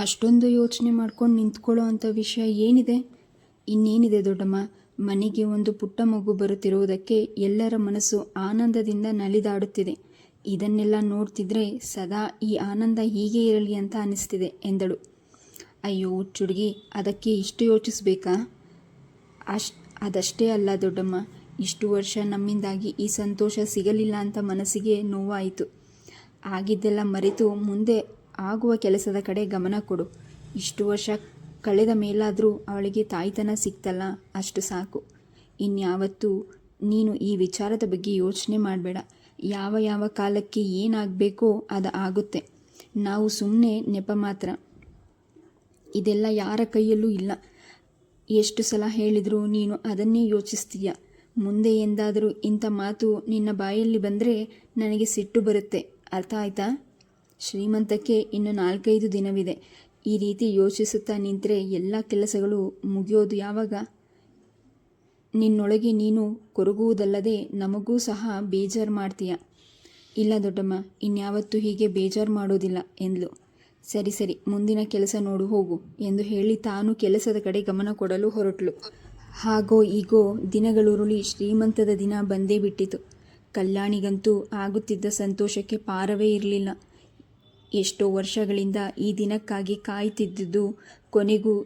ಅಷ್ಟೊಂದು ಯೋಚನೆ ಮಾಡ್ಕೊಂಡು ನಿಂತ್ಕೊಳ್ಳೋ ಅಂಥ ವಿಷಯ ಏನಿದೆ? ಇನ್ನೇನಿದೆ ದೊಡ್ಡಮ್ಮ? ಮನೆಗೆ ಒಂದು ಪುಟ್ಟ ಮಗು ಬರುತ್ತಿರುವುದಕ್ಕೆ ಎಲ್ಲರ ಮನಸ್ಸು ಆನಂದದಿಂದ ನಲಿದಾಡುತ್ತಿದೆ. ಇದನ್ನೆಲ್ಲ ನೋಡ್ತಿದ್ರೆ ಸದಾ ಈ ಆನಂದ ಹೀಗೆ ಇರಲಿ ಅಂತ ಅನಿಸ್ತಿದೆ ಎಂದಳು. ಅಯ್ಯೋ, ಹುಚ್ಚುಡುಗಿ, ಅದಕ್ಕೆ ಇಷ್ಟು ಯೋಚಿಸ್ಬೇಕಾ? ಅಶ್, ಅದಷ್ಟೇ ಅಲ್ಲ ದೊಡ್ಡಮ್ಮ, ಇಷ್ಟು ವರ್ಷ ನಮ್ಮಿಂದಾಗಿ ಈ ಸಂತೋಷ ಸಿಗಲಿಲ್ಲ ಅಂತ ಮನಸ್ಸಿಗೆ ನೋವಾಯಿತು. ಆಗಿದ್ದೆಲ್ಲ ಮರೆತು ಮುಂದೆ ಆಗುವ ಕೆಲಸದ ಕಡೆ ಗಮನ ಕೊಡು. ಇಷ್ಟು ವರ್ಷ ಕಳೆದ ಮೇಲಾದರೂ ಅವಳಿಗೆ ತಾಯ್ತನ ಸಿಕ್ತಲ್ಲ, ಅಷ್ಟು ಸಾಕು. ಇನ್ಯಾವತ್ತೂ ನೀನು ಈ ವಿಚಾರದ ಬಗ್ಗೆ ಯೋಚನೆ ಮಾಡಬೇಡ. ಯಾವ ಯಾವ ಕಾಲಕ್ಕೆ ಏನಾಗಬೇಕೋ ಅದು ಆಗುತ್ತೆ. ನಾವು ಸುಮ್ಮನೆ ನೆಪ ಮಾತ್ರ. ಇದೆಲ್ಲ ಯಾರ ಕೈಯಲ್ಲೂ ಇಲ್ಲ. ಎಷ್ಟು ಸಲ ಹೇಳಿದರೂ ನೀನು ಅದನ್ನೇ ಯೋಚಿಸ್ತೀಯ. ಮುಂದೆ ಎಂದಾದರೂ ಇಂಥ ಮಾತು ನಿನ್ನ ಬಾಯಲ್ಲಿ ಬಂದರೆ ನನಗೆ ಸಿಟ್ಟು ಬರುತ್ತೆ. ಅರ್ಥ ಆಯ್ತಾ? ಶ್ರೀಮಂತಕ್ಕೆ ಇನ್ನು ನಾಲ್ಕೈದು ದಿನವಿದೆ. ಈ ರೀತಿ ಯೋಚಿಸುತ್ತಾ ನಿಂತರೆ ಎಲ್ಲ ಕೆಲಸಗಳು ಮುಗಿಯೋದು ಯಾವಾಗ? ನಿನ್ನೊಳಗೆ ನೀನು ಕೊರಗುವುದಲ್ಲದೆ ನಮಗೂ ಸಹ ಬೇಜಾರು ಮಾಡ್ತೀಯ? ಇಲ್ಲ ದೊಡ್ಡಮ್ಮ, ಇನ್ಯಾವತ್ತೂ ಹೀಗೆ ಬೇಜಾರು ಮಾಡೋದಿಲ್ಲ ಎಂದ್ಲು. ಸರಿ ಸರಿ, ಮುಂದಿನ ಕೆಲಸ ನೋಡು, ಹೋಗು ಎಂದು ಹೇಳಿ ತಾನು ಕೆಲಸದ ಕಡೆ ಗಮನ ಕೊಡಲು ಹೊರಟಳು ಹಾಗೋ ಈಗೋ ದಿನಗಳುರುಳಿ ಶ್ರೀಮಂತದ ದಿನ ಬಂದೇ ಬಿಟ್ಟಿತು. ಕಲ್ಯಾಣಿಗಂತೂ ಆಗುತ್ತಿದ್ದ ಸಂತೋಷಕ್ಕೆ ಪಾರವೇ ಇರಲಿಲ್ಲ. ಎಷ್ಟೋ ವರ್ಷಗಳಿಂದ ಈ ದಿನಕ್ಕಾಗಿ ಕಾಯುತ್ತಿದ್ದುದು ಕೊನೆಗೂ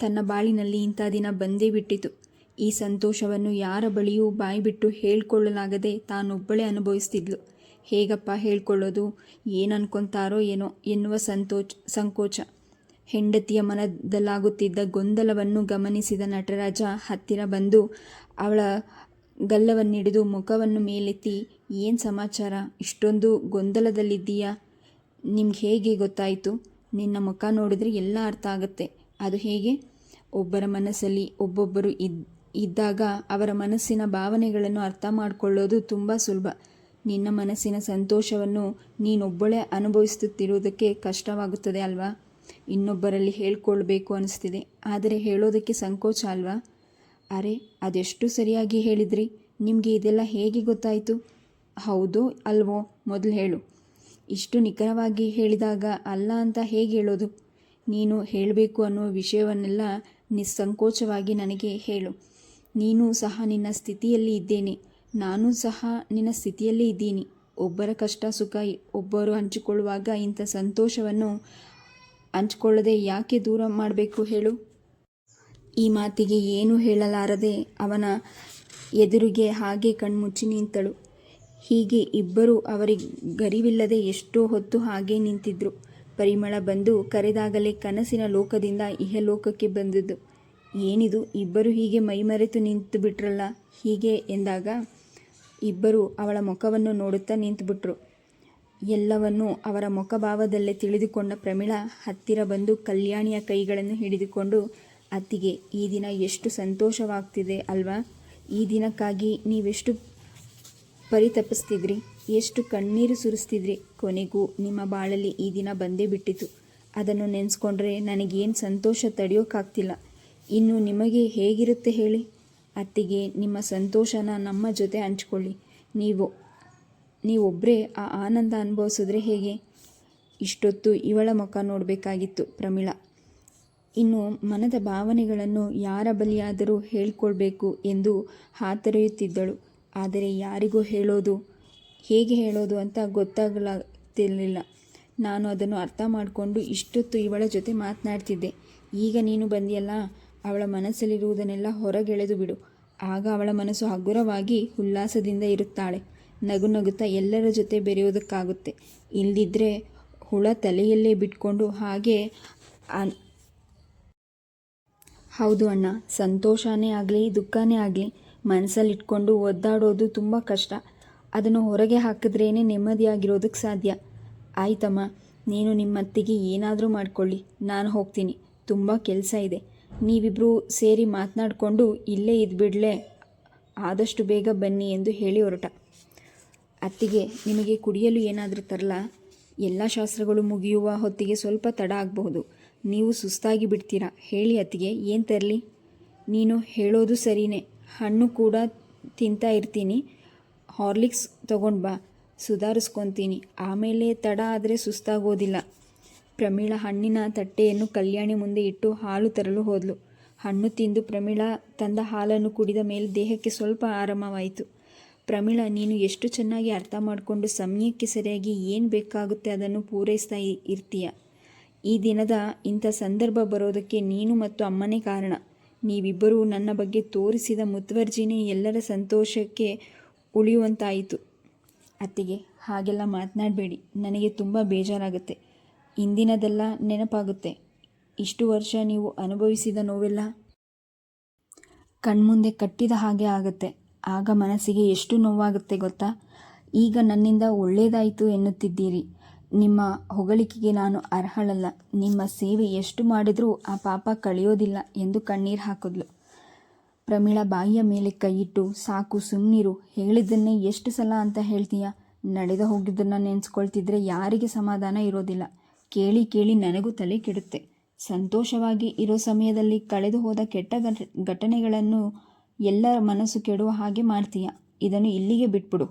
ತನ್ನ ಬಾಳಿನಲ್ಲಿ ಇಂಥ ದಿನ ಬಂದೇ ಬಿಟ್ಟಿತು. ಈ ಸಂತೋಷವನ್ನು ಯಾರ ಬಳಿಯೂ ಬಾಯಿಬಿಟ್ಟು ಹೇಳ್ಕೊಳ್ಳಲಾಗದೆ ತಾನೊಬ್ಬಳೇ ಅನುಭವಿಸ್ತಿದ್ಲು. ಹೇಗಪ್ಪ ಹೇಳ್ಕೊಳ್ಳೋದು ಏನು ಅನ್ಕೊತಾರೋ ಏನೋ ಎನ್ನುವ ಸಂತೋಚ, ಸಂಕೋಚ. ಹೆಂಡತಿಯ ಮನದಲ್ಲಾಗುತ್ತಿದ್ದ ಗೊಂದಲವನ್ನು ಗಮನಿಸಿದ ನಟರಾಜ ಹತ್ತಿರ ಬಂದು ಅವಳ ಗಲ್ಲವನ್ನಿಡಿದು ಮುಖವನ್ನು ಮೇಲೆತ್ತಿ, ಏನು ಸಮಾಚಾರ? ಇಷ್ಟೊಂದು ಗೊಂದಲದಲ್ಲಿದ್ದೀಯಾ? ನಿಮ್ಗೆ ಹೇಗೆ ಗೊತ್ತಾಯಿತು? ನಿನ್ನ ಮುಖ ನೋಡಿದ್ರೆ ಎಲ್ಲ ಅರ್ಥ ಆಗುತ್ತೆ. ಅದು ಹೇಗೆ? ಒಬ್ಬರ ಮನಸ್ಸಲ್ಲಿ ಒಬ್ಬೊಬ್ಬರು ಇದ್, ಇದ್ದಾಗ ಅವರ ಮನಸ್ಸಿನ ಭಾವನೆಗಳನ್ನು ಅರ್ಥ ಮಾಡಿಕೊಳ್ಳೋದು ತುಂಬ ಸುಲಭ. ನಿನ್ನ ಮನಸ್ಸಿನ ಸಂತೋಷವನ್ನು ನೀನೊಬ್ಬಳೇ ಅನುಭವಿಸುತ್ತಿರುವುದಕ್ಕೆ ಕಷ್ಟವಾಗುತ್ತದೆ ಅಲ್ವಾ? ಇನ್ನೊಬ್ಬರಲ್ಲಿ ಹೇಳ್ಕೊಳ್ಬೇಕು ಅನಿಸ್ತಿದೆ. ಆದರೆ ಹೇಳೋದಕ್ಕೆ ಸಂಕೋಚ ಅಲ್ವಾ? ಅರೆ, ಅದೆಷ್ಟು ಸರಿಯಾಗಿ ಹೇಳಿದ್ರಿ? ನಿಮಗೆ ಇದೆಲ್ಲ ಹೇಗೆ ಗೊತ್ತಾಯಿತು? ಹೌದು, ಅಲ್ವೋ, ಮೊದಲು ಹೇಳು. ಇಷ್ಟು ನಿಖರವಾಗಿ ಹೇಳಿದಾಗ ಅಲ್ಲ ಅಂತ ಹೇಗೆ ಹೇಳೋದು? ನೀನು ಹೇಳಬೇಕು ಅನ್ನೋ ವಿಷಯವನ್ನೆಲ್ಲ ನಿಸ್ಸಂಕೋಚವಾಗಿ ನನಗೆ ಹೇಳು. ನೀನು ಸಹ ನಿನ್ನ ಸ್ಥಿತಿಯಲ್ಲಿ ಇದ್ದೇನೆ. ನಾನು ಸಹ ನಿನ್ನ ಸ್ಥಿತಿಯಲ್ಲಿ ಇದ್ದೀನಿ. ಒಬ್ಬರ ಕಷ್ಟ, ಸುಖ ಒಬ್ಬರು ಹಂಚಿಕೊಳ್ಳುವಾಗ ಇಂಥ ಸಂತೋಷವನ್ನು ಹಂಚಿಕೊಳ್ಳದೆ ಯಾಕೆ ದೂರ ಮಾಡಬೇಕು ಹೇಳು? ಈ ಮಾತಿಗೆ ಏನು ಹೇಳಲಾರದೆ ಅವನ ಎದುರಿಗೆ ಹಾಗೆ ಕಣ್ಮುಚ್ಚಿ ನಿಂತಳು. ಹೀಗೆ ಇಬ್ಬರು ಅವರಿಗರಿವಿಲ್ಲದೆ ಎಷ್ಟೋ ಹೊತ್ತು ಹಾಗೆ ನಿಂತಿದ್ರು. ಪರಿಮಳ ಬಂದು ಕರೆದಾಗಲೇ ಕನಸಿನ ಲೋಕದಿಂದ ಇಹಲೋಕಕ್ಕೆ ಬಂದದ್ದು. ಏನಿದು, ಇಬ್ಬರು ಹೀಗೆ ಮೈಮರೆತು ನಿಂತು ಬಿಟ್ರಲ್ಲ? ಹೀಗೆ ಎಂದಾಗ ಇಬ್ಬರು ಅವಳ ಮುಖವನ್ನು ನೋಡುತ್ತಾ ನಿಂತುಬಿಟ್ರು. ಎಲ್ಲವನ್ನೂ ಅವರ ಮುಖಭಾವದಲ್ಲೇ ತಿಳಿದುಕೊಂಡ ಪ್ರಮಿಳ ಹತ್ತಿರ ಬಂದು ಕಲ್ಯಾಣಿಯ ಕೈಗಳನ್ನು ಹಿಡಿದುಕೊಂಡು, ಅತ್ತಿಗೆ, ಈ ದಿನ ಎಷ್ಟು ಸಂತೋಷವಾಗ್ತಿದೆ ಅಲ್ವಾ? ಈ ದಿನಕ್ಕಾಗಿ ನೀವೆಷ್ಟು ಪರಿತಪಿಸ್ತಿದ್ರಿ? ಎಷ್ಟು ಕಣ್ಣೀರು ಸುರಿಸ್ತಿದ್ರಿ? ಕೊನೆಗೂ ನಿಮ್ಮ ಬಾಳಲ್ಲಿ ಈ ದಿನ ಬಂದೇ ಬಿಟ್ಟಿತು. ಅದನ್ನು ನೆನೆಸ್ಕೊಂಡ್ರೆ ನನಗೇನು ಸಂತೋಷ ತಡೆಯೋಕ್ಕಾಗ್ತಿಲ್ಲ ಇನ್ನು ನಿಮಗೆ ಹೇಗಿರುತ್ತೆ ಹೇಳಿ? ಅತ್ತಿಗೆ, ನಿಮ್ಮ ಸಂತೋಷನ ನಮ್ಮ ಜೊತೆ ಹಂಚ್ಕೊಳ್ಳಿ. ನೀವು ನೀವೊಬ್ಬರೇ ಆ ಆನಂದ ಅನುಭವಿಸಿದ್ರೆ ಹೇಗೆ? ಇಷ್ಟೊತ್ತು ಇವಳ ಮುಖ ನೋಡಬೇಕಾಗಿತ್ತು ಪ್ರಮೀಳಾ. ಇನ್ನು ಮನದ ಭಾವನೆಗಳನ್ನು ಯಾರ ಬಲಿಯಾದರೂ ಹೇಳ್ಕೊಳ್ಬೇಕು ಎಂದು ಹಾತೊರೆಯುತ್ತಿದ್ದಳು. ಆದರೆ ಯಾರಿಗೂ ಹೇಳೋದು, ಹೇಗೆ ಹೇಳೋದು ಅಂತ ಗೊತ್ತಾಗಲಾಗ್ತಿರಲಿಲ್ಲ. ನಾನು ಅದನ್ನು ಅರ್ಥ ಮಾಡಿಕೊಂಡು ಇಷ್ಟೊತ್ತು ಇವಳ ಜೊತೆ ಮಾತನಾಡ್ತಿದ್ದೆ. ಈಗ ನೀನು ಬಂದಿಯಲ್ಲ, ಅವಳ ಮನಸ್ಸಲ್ಲಿರುವುದನ್ನೆಲ್ಲ ಹೊರಗೆಳೆದು ಬಿಡು. ಆಗ ಅವಳ ಮನಸ್ಸು ಹಗುರವಾಗಿ ಉಲ್ಲಾಸದಿಂದ ಇರುತ್ತಾಳೆ. ನಗು ನಗುತ್ತಾ ಎಲ್ಲರ ಜೊತೆ ಬೆರೆಯೋದಕ್ಕಾಗುತ್ತೆ ಇಲ್ಲದಿದ್ದರೆ ಹುಳ ತಲೆಯಲ್ಲೇ ಬಿಟ್ಕೊಂಡು ಹಾಗೆ ಹೌದು ಅಣ್ಣ, ಸಂತೋಷನೇ ಆಗಲಿ, ದುಃಖನೇ ಆಗಲಿ ಮನಸ್ಸಲ್ಲಿಟ್ಕೊಂಡು ಒದ್ದಾಡೋದು ತುಂಬ ಕಷ್ಟ. ಅದನ್ನು ಹೊರಗೆ ಹಾಕಿದ್ರೇ ನೆಮ್ಮದಿಯಾಗಿರೋದಕ್ಕೆ ಸಾಧ್ಯ. ಆಯ್ತಮ್ಮ, ನೀನು ನಿಮ್ಮತ್ತಿಗೆ ಏನಾದರೂ ಮಾಡ್ಕೊಳ್ಳಿ. ನಾನು ಹೋಗ್ತೀನಿ. ತುಂಬ ಕೆಲಸ ಇದೆ. ನೀವಿಬ್ಬರು ಸೇರಿ ಮಾತನಾಡಿಕೊಂಡು ಇಲ್ಲೇ ಇದ್ಬಿಡ್ಲೆ. ಆದಷ್ಟು ಬೇಗ ಬನ್ನಿ ಎಂದು ಹೇಳಿ ಹೊರಟ. ಅತ್ತಿಗೆ, ನಿಮಗೆ ಕುಡಿಯಲು ಏನಾದರೂ ತರಲ? ಎಲ್ಲ ಶಾಸ್ತ್ರಗಳು ಮುಗಿಯುವ ಹೊತ್ತಿಗೆ ಸ್ವಲ್ಪ ತಡ ಆಗಬಹುದು. ನೀವು ಸುಸ್ತಾಗಿ ಬಿಡ್ತೀರಾ? ಹೇಳಿ ಅತ್ತಿಗೆ. ಏನು ತರಲಿ? ನೀನು ಹೇಳೋದು ಸರಿನೇ. ಹಣ್ಣು ಕೂಡ ತಿಂತಾ ಇರ್ತೀನಿ. ಹಾರ್ಲಿಕ್ಸ್ ತೊಗೊಂಡು ಬಾ, ಸುಧಾರಿಸ್ಕೊತೀನಿ. ಆಮೇಲೆ ತಡ ಆದರೆ ಸುಸ್ತಾಗೋದಿಲ್ಲ. ಪ್ರಮೀಳ ಹಣ್ಣಿನ ತಟ್ಟೆಯನ್ನು ಕಲ್ಯಾಣಿ ಮುಂದೆ ಇಟ್ಟು ಹಾಲು ತರಲು ಹೋದ್ಲು. ಹಣ್ಣು ತಿಂದು ಪ್ರಮೀಳ ತಂದ ಹಾಲನ್ನು ಕುಡಿದ ಮೇಲೆ ದೇಹಕ್ಕೆ ಸ್ವಲ್ಪ ಆರಾಮವಾಯಿತು. ಪ್ರಮೀಳ, ನೀನು ಎಷ್ಟು ಚೆನ್ನಾಗಿ ಅರ್ಥ ಮಾಡಿಕೊಂಡು ಸಮಯಕ್ಕೆ ಸರಿಯಾಗಿ ಏನು ಬೇಕಾಗುತ್ತೆ ಅದನ್ನು ಪೂರೈಸ್ತಾ ಇರ್ತೀಯ? ಈ ದಿನದ ಇಂಥ ಸಂದರ್ಭ ಬರೋದಕ್ಕೆ ನೀನು ಮತ್ತು ಅಮ್ಮನೇ ಕಾರಣ. ನೀವಿಬ್ಬರೂ ನನ್ನ ಬಗ್ಗೆ ತೋರಿಸಿದ ಮುತುವರ್ಜಿನೇ ಎಲ್ಲರ ಸಂತೋಷಕ್ಕೆ ಉಳಿಯುವಂತಾಯಿತು. ಅತ್ತಿಗೆ, ಹಾಗೆಲ್ಲ ಮಾತನಾಡಬೇಡಿ. ನನಗೆ ತುಂಬ ಬೇಜಾರಾಗುತ್ತೆ. ಇಂದಿನದೆಲ್ಲ ನೆನಪಾಗುತ್ತೆ. ಇಷ್ಟು ವರ್ಷ ನೀವು ಅನುಭವಿಸಿದ ನೋವೆಲ್ಲ? ಕಣ್ಮುಂದೆ ಕಟ್ಟಿದ ಹಾಗೆ ಆಗುತ್ತೆ. ಆಗ ಮನಸ್ಸಿಗೆ ಎಷ್ಟು ನೋವಾಗುತ್ತೆ ಗೊತ್ತಾ? ಈಗ ನನ್ನಿಂದ ಒಳ್ಳೆಯದಾಯಿತು ಎನ್ನುತ್ತಿದ್ದೀರಿ. ನಿಮ್ಮ ಹೊಗಳಿಕೆಗೆ ನಾನು ಅರ್ಹಳಲ್ಲ. ನಿಮ್ಮ ಸೇವೆ ಎಷ್ಟು ಮಾಡಿದರೂ ಆ ಪಾಪ ಕಳೆಯೋದಿಲ್ಲ ಎಂದು ಕಣ್ಣೀರು ಹಾಕಿದ್ಲು. ಪ್ರಮೀಳ ಬಾಯಿಯ ಮೇಲೆ ಕೈಯಿಟ್ಟು, ಸಾಕು ಸುಮ್ಮನಿರು ಹೇಳಿದ್ದನ್ನೇ ಎಷ್ಟು ಸಲ ಅಂತ ಹೇಳ್ತೀಯ? ನಡೆದ ಹೋಗಿದ್ದನ್ನು ನೆನೆಸ್ಕೊಳ್ತಿದ್ರೆ ಯಾರಿಗೆ ಸಮಾಧಾನ ಇರೋದಿಲ್ಲ. ಕೇಳಿ ಕೇಳಿ ನನಗೂ ತಲೆ ಕೆಡುತ್ತೆ. ಸಂತೋಷವಾಗಿ ಇರೋ ಸಮಯದಲ್ಲಿ ಕಳೆದು ಹೋದ ಕೆಟ್ಟ ಘಟ ಘಟನೆಗಳನ್ನು ಎಲ್ಲರ ಮನಸ್ಸು ಕೆಡುವ ಹಾಗೆ ಮಾಡ್ತೀಯ. ಇದನ್ನು ಇಲ್ಲಿಗೆ ಬಿಟ್ಬಿಡು.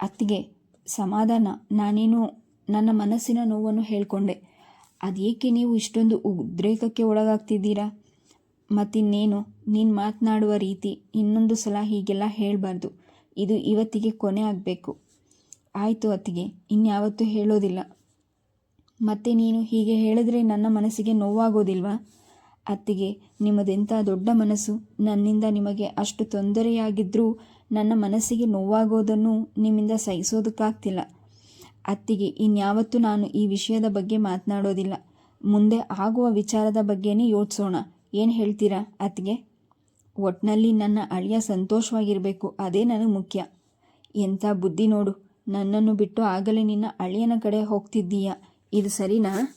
ಅತ್ತಿಗೆ, ಸಮಾಧಾನ. ನಾನೇನು ನನ್ನ ಮನಸ್ಸಿನ ನೋವನ್ನು ಹೇಳ್ಕೊಂಡೆ. ಅದೇಕೆ ನೀವು ಇಷ್ಟೊಂದು ಉದ್ರೇಕಕ್ಕೆ ಒಳಗಾಗ್ತಿದ್ದೀರಾ? ಮತ್ತಿನ್ನೇನು, ನೀನು ಮಾತನಾಡುವ ರೀತಿ ಇನ್ನೊಂದು ಸಲ ಹೀಗೆಲ್ಲ ಹೇಳಬಾರ್ದು. ಇದು ಇವತ್ತಿಗೆ ಕೊನೆ ಆಗಬೇಕು. ಆಯಿತು ಅತ್ತಿಗೆ, ಇನ್ಯಾವತ್ತೂ ಹೇಳೋದಿಲ್ಲ. ಮತ್ತೆ ನೀನು ಹೀಗೆ ಹೇಳಿದ್ರೆ ನನ್ನ ಮನಸ್ಸಿಗೆ ನೋವಾಗೋದಿಲ್ವಾ? ಅತ್ತಿಗೆ, ನಿಮ್ಮದೆಂಥ ದೊಡ್ಡ ಮನಸ್ಸು, ನನ್ನಿಂದ ನಿಮಗೆ ಅಷ್ಟು ತೊಂದರೆಯಾಗಿದ್ದರೂ ನನ್ನ ಮನಸ್ಸಿಗೆ ನೋವಾಗೋದನ್ನು ನಿಮ್ಮಿಂದ ಸಹಿಸೋದಕ್ಕಾಗ್ತಿಲ್ಲ. ಅತ್ತಿಗೆ, ಇನ್ಯಾವತ್ತೂ ನಾನು ಈ ವಿಷಯದ ಬಗ್ಗೆ ಮಾತನಾಡೋದಿಲ್ಲ. ಮುಂದೆ ಆಗುವ ವಿಚಾರದ ಬಗ್ಗೆನೇ ಯೋಚಿಸೋಣ. ಏನು ಹೇಳ್ತೀರಾ ಅತ್ತಿಗೆ? ಒಟ್ನಲ್ಲಿ ನನ್ನ ಅಳಿಯ ಸಂತೋಷವಾಗಿರಬೇಕು. ಅದೇ ನನಗೆ ಮುಖ್ಯ. ಎಂಥ ಬುದ್ಧಿ ನೋಡು. ನನ್ನನ್ನು ಬಿಟ್ಟು ಆಗಲೇ ನಿನ್ನ ಅಳಿಯನ ಕಡೆ ಹೋಗ್ತಿದ್ದೀಯ? ಇದು ಸರಿನಾ?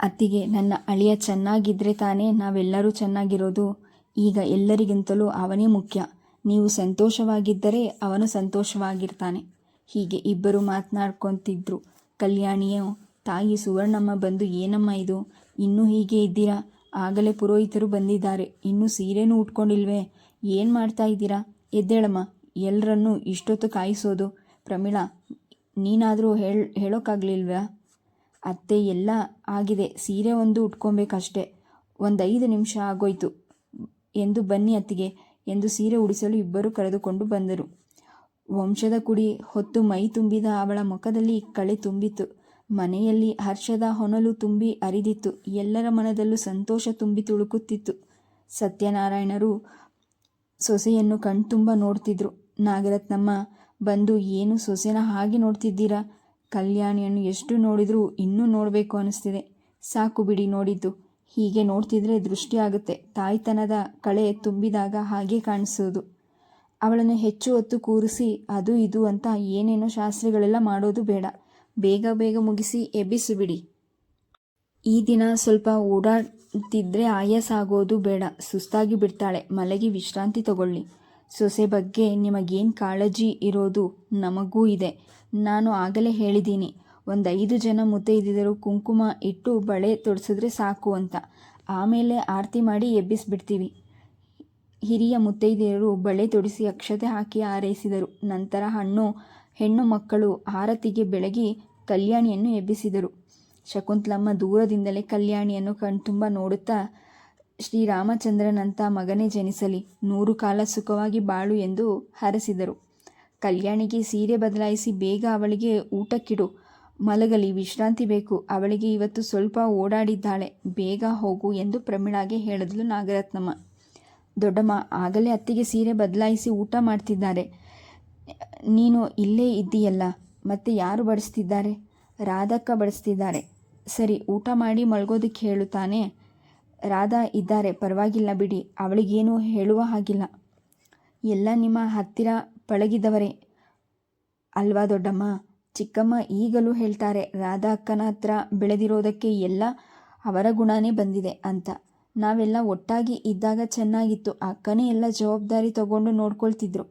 ಅತ್ತಿಗೆ, ನನ್ನ ಅಳಿಯ ಚೆನ್ನಾಗಿದ್ದರೆ ತಾನೇ ನಾವೆಲ್ಲರೂ ಚೆನ್ನಾಗಿರೋದು. ಈಗ ಎಲ್ಲರಿಗಿಂತಲೂ ಅವನೇ ಮುಖ್ಯ. ನೀವು ಸಂತೋಷವಾಗಿದ್ದರೆ ಅವನು ಸಂತೋಷವಾಗಿರ್ತಾನೆ. ಹೀಗೆ ಇಬ್ಬರು ಮಾತನಾಡ್ಕೊತಿದ್ರು. ಕಲ್ಯಾಣಿಯೋ, ತಾಯಿ ಸುವರ್ಣಮ್ಮ ಬಂದು, ಏನಮ್ಮ ಇದು? ಇನ್ನೂ ಹೀಗೆ ಇದ್ದೀರಾ? ಆಗಲೇ ಪುರೋಹಿತರು ಬಂದಿದ್ದಾರೆ. ಇನ್ನೂ ಸೀರೆನೂ ಉಟ್ಕೊಂಡಿಲ್ವೇ? ಏನು ಮಾಡ್ತಾ ಇದ್ದೀರಾ? ಎದ್ದೇಳಮ್ಮ ಎಲ್ಲರನ್ನೂ ಇಷ್ಟೊತ್ತು ಕಾಯಿಸೋದು. ಪ್ರಮೀಳಾ, ನೀನಾದರೂ ಹೇಳ ಹೇಳೋಕ್ಕಾಗಲಿಲ್ವಾ ಅತ್ತೆ, ಎಲ್ಲ ಆಗಿದೆ. ಸೀರೆ ಒಂದು ಉಟ್ಕೊಬೇಕಷ್ಟೆ. ಒಂದು ಐದು ನಿಮಿಷ ಆಗೋಯ್ತು. ಎಂದು ಬನ್ನಿ ಅತ್ತಿಗೆ. ಎಂದು ಸೀರೆ ಉಡಿಸಲು ಇಬ್ಬರು ಕರೆದುಕೊಂಡು ಬಂದರು. ವಂಶದ ಕುಡಿ ಹೊತ್ತು ಮೈ ತುಂಬಿದ ಅವಳ ಮುಖದಲ್ಲಿ ಕಳೆ ತುಂಬಿತು ಮನೆಯಲ್ಲಿ ಹರ್ಷದ ಹೊನಲು ತುಂಬಿ ಅರಿದಿತ್ತು. ಎಲ್ಲರ ಮನದಲ್ಲೂ ಸಂತೋಷ ತುಂಬಿ ತುಳುಕುತ್ತಿತ್ತು. ಸತ್ಯನಾರಾಯಣರು ಸೊಸೆಯನ್ನು ಕಣ್ತುಂಬ ನೋಡ್ತಿದ್ರು. ನಾಗರತ್ನಮ್ಮ ಬಂದು ಏನು ಸೊಸೆನ ಹಾಗೆ ನೋಡ್ತಿದ್ದೀರಾ? ಕಲ್ಯಾಣಿಯನ್ನು ಎಷ್ಟು ನೋಡಿದರೂ ಇನ್ನೂ ನೋಡಬೇಕು ಅನಿಸ್ತಿದೆ. ಸಾಕು ಬಿಡಿ ನೋಡಿದ್ದು. ಹೀಗೆ ನೋಡ್ತಿದ್ರೆ ದೃಷ್ಟಿ ಆಗುತ್ತೆ. ತಾಯ್ತನದ ಕಳೆ ತುಂಬಿದಾಗ ಹಾಗೆ ಕಾಣಿಸೋದು. ಅವಳನ್ನು ಹೆಚ್ಚು ಹೊತ್ತು ಕೂರಿಸಿ, ಅದು ಇದು ಅಂತ ಏನೇನೋ ಶಾಸ್ತ್ರಿಗಳೆಲ್ಲ ಮಾಡೋದು ಬೇಡ. ಬೇಗ ಬೇಗ ಮುಗಿಸಿ ಎಬ್ಬಿಸಿಬಿಡಿ ಈ ದಿನ ಸ್ವಲ್ಪ ಓಡಾಡ್ತಿದ್ರೆ ಆಯಾಸ ಆಗೋದು ಬೇಡ. ಸುಸ್ತಾಗಿ ಬಿಡ್ತಾಳೆ. ಮಲಗಿ ವಿಶ್ರಾಂತಿ ತಗೊಳ್ಳಿ. ಸೊಸೆ ಬಗ್ಗೆ ನಿಮಗೇನು ಕಾಳಜಿ ಇರೋದು ನಮಗೂ ಇದೆ. ನಾನು ಆಗಲೇ ಹೇಳಿದ್ದೀನಿ. ಒಂದು ಐದು ಜನ ಮುತ್ತೈದಿದರು ಕುಂಕುಮ ಇಟ್ಟು ಬಳೆ ತೊಡಿಸಿದ್ರೆ ಸಾಕು ಅಂತ. ಆಮೇಲೆ ಆರತಿ ಮಾಡಿ ಎಬ್ಬಿಸ್ಬಿಡ್ತೀವಿ. ಹಿರಿಯ ಮುತ್ತೈದೆಯರು ಬಳೆ ತೊಡಿಸಿ ಅಕ್ಷತೆ ಹಾಕಿ ಹಾರೈಸಿದರು. ನಂತರ ಹಣ್ಣು, ಹೆಣ್ಣು ಮಕ್ಕಳು ಆರತಿಗೆ ಬೆಳಗಿ ಕಲ್ಯಾಣಿಯನ್ನು ಎಬ್ಬಿಸಿದರು. ಶಕುಂತಲಮ್ಮ ದೂರದಿಂದಲೇ ಕಲ್ಯಾಣಿಯನ್ನು ಕಣ್ತುಂಬ ನೋಡುತ್ತಾ ಶ್ರೀರಾಮಚಂದ್ರನಂಥ ಮಗನೇ ಜನಿಸಲಿ, ನೂರು ಕಾಲ ಸುಖವಾಗಿ ಬಾಳು ಎಂದು ಹರಸಿದರು. ಕಲ್ಯಾಣಿಗೆ ಸೀರೆ ಬದಲಾಯಿಸಿ ಬೇಗ ಅವಳಿಗೆ ಊಟಕ್ಕಿಡು, ಮಲಗಲಿ, ವಿಶ್ರಾಂತಿ ಬೇಕು, ಅವಳಿಗೆ ಇವತ್ತು ಸ್ವಲ್ಪ ಓಡಾಡಿದ್ದಾಳೆ, ಬೇಗ ಹೋಗು ಎಂದು ಪ್ರಮೀಳಾಗೆ ಹೇಳಿದಳು ನಾಗರತ್ನಮ್ಮ. ದೊಡ್ಡಮ್ಮ ಆಗಲೇ ಅತ್ತಿಗೆ ಸೀರೆ ಬದಲಾಯಿಸಿ ಊಟ ಮಾಡ್ತಿದ್ದಾರೆ. ನೀನು ಇಲ್ಲೇ ಇದ್ದೀಯಲ್ಲ, ಮತ್ತೆ ಯಾರು ಬಡಿಸ್ತಿದ್ದಾರೆ? ರಾಧಕ್ಕ ಬಡಿಸ್ತಿದ್ದಾರೆ. ಸರಿ, ಊಟ ಮಾಡಿ ಮಲ್ಗೋದಕ್ಕೆ ಹೇಳು ರಾಧಾ ಇದ್ದಾರೆ, ಪರವಾಗಿಲ್ಲ ಬಿಡಿ, ಅವಳಿಗೇನೂ ಹೇಳುವ ಹಾಗಿಲ್ಲ. ಎಲ್ಲ ನಿಮ್ಮ ಹತ್ತಿರ ಪಳಗಿದವರೇ. ಅಲ್ವಾ ದೊಡ್ಡಮ್ಮ? ಚಿಕ್ಕಮ್ಮ ಈಗಲೂ ಹೇಳ್ತಾರೆ, ರಾಧಾ ಅಕ್ಕನ ಹತ್ರ ಬೆಳೆದಿರೋದಕ್ಕೆ ಎಲ್ಲ ಅವರ ಗುಣನೇ ಬಂದಿದೆ ಅಂತ. ನಾವೆಲ್ಲ ಒಟ್ಟಾಗಿ ಇದ್ದಾಗ ಚೆನ್ನಾಗಿತ್ತು. ಅಕ್ಕನೇ ಎಲ್ಲ ಜವಾಬ್ದಾರಿ ತಗೊಂಡು ನೋಡ್ಕೊಳ್ತಿದ್ರು.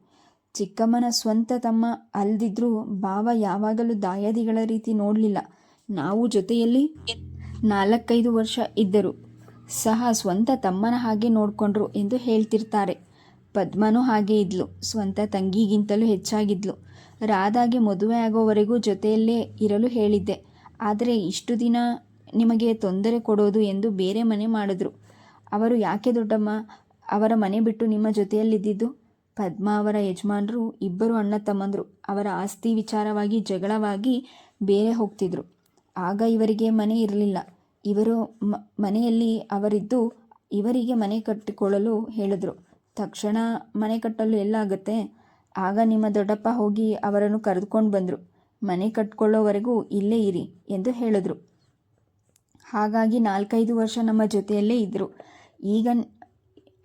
ಚಿಕ್ಕಮ್ಮನ ಸ್ವಂತ ತಮ್ಮ ಅಲ್ದಿದ್ರೂ ಬಾವ ಯಾವಾಗಲೂ ದಾಯಾದಿಗಳ ರೀತಿ ನೋಡಲಿಲ್ಲ. ನಾವು ಜೊತೆಯಲ್ಲಿ ನಾಲ್ಕೈದು ವರ್ಷ ಇದ್ದರು. ಸಹ ಸ್ವಂತ ತಮ್ಮನ ಹಾಗೆ ನೋಡಿಕೊಂಡ್ರು ಎಂದು ಹೇಳ್ತಿರ್ತಾರೆ. ಪದ್ಮನೂ ಹಾಗೆ ಇದ್ಲು. ಸ್ವಂತ ತಂಗಿಗಿಂತಲೂ ಹೆಚ್ಚಾಗಿದ್ಲು. ರಾಧಾಗೆ ಮದುವೆ ಆಗೋವರೆಗೂ ಜೊತೆಯಲ್ಲೇ ಇರಲು ಹೇಳಿದ್ದೆ. ಆದರೆ ಇಷ್ಟು ದಿನ ನಿಮಗೆ ತೊಂದರೆ ಕೊಡೋದು ಎಂದು ಬೇರೆ ಮನೆ ಮಾಡಿದ್ರು. ಅವರು ಯಾಕೆ ದೊಡ್ಡಮ್ಮ? ಅವರ ಮನೆ ಬಿಟ್ಟು ನಿಮ್ಮ ಜೊತೆಯಲ್ಲಿದ್ದಿದ್ದು? ಪದ್ಮ ಅವರ ಯಜಮಾನರು ಇಬ್ಬರು ಅಣ್ಣ ತಮ್ಮಂದರು. ಅವರ ಆಸ್ತಿ ವಿಚಾರವಾಗಿ ಜಗಳವಾಗಿ ಬೇರೆ ಹೋಗ್ತಿದ್ರು. ಆಗ ಇವರಿಗೆ ಮನೆ ಇರಲಿಲ್ಲ. ಇವರು ಮನೆಯಲ್ಲಿ ಅವರಿದ್ದು ಇವರಿಗೆ ಮನೆ ಕಟ್ಟಿಕೊಳ್ಳಲು ಹೇಳಿದ್ರು. ತಕ್ಷಣ ಮನೆ ಕಟ್ಟಲು ಎಲ್ಲ ಆಗುತ್ತೆ. ಆಗ ನಿಮ್ಮ ದೊಡ್ಡಪ್ಪ ಹೋಗಿ ಅವರನ್ನು ಕರೆದುಕೊಂಡು ಬಂದರು. ಮನೆ ಕಟ್ಕೊಳ್ಳೋವರೆಗೂ ಇಲ್ಲೇ ಇರಿ ಎಂದು ಹೇಳಿದ್ರು. ಹಾಗಾಗಿ ನಾಲ್ಕೈದು ವರ್ಷ ನಮ್ಮ ಜೊತೆಯಲ್ಲೇ ಇದ್ದರು ಈಗ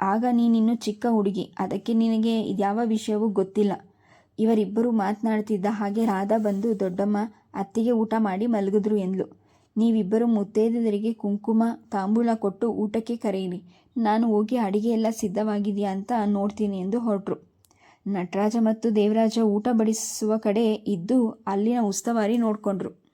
ಆಗ ನೀನಿನ್ನು ಚಿಕ್ಕ ಹುಡುಗಿ. ಅದಕ್ಕೆ ನಿನಗೆ ಇದ್ಯಾವ ವಿಷಯವೂ ಗೊತ್ತಿಲ್ಲ. ಇವರಿಬ್ಬರು ಮಾತನಾಡ್ತಿದ್ದ ಹಾಗೆ ರಾಧಾ ಬಂದು, ದೊಡ್ಡಮ್ಮ, ಅತ್ತಿಗೆ ಊಟ ಮಾಡಿ ಮಲಗಿದ್ರು ಎಂದ್ಲು. ನೀವಿಬ್ಬರು ಮುತ್ತೈದೆಯರಿಗೆ ಕುಂಕುಮ, ತಾಂಬೂಲ ಕೊಟ್ಟು ಊಟಕ್ಕೆ ಕರೆಯಿರಿ. ನಾನು ಹೋಗಿ ಅಡಿಗೆ ಎಲ್ಲ ಸಿದ್ಧವಾಗಿದೆಯಾ ಅಂತ ನೋಡ್ತೀನಿ ಎಂದು ಹೊರಟರು. ನಟರಾಜ ಮತ್ತು ದೇವರಾಜ ಊಟ ಬಡಿಸುವ ಕಡೆ ಇದ್ದು, ಅಲ್ಲಿನ ಉಸ್ತವಾರಿ ನೋಡಿಕೊಂಡ್ರು.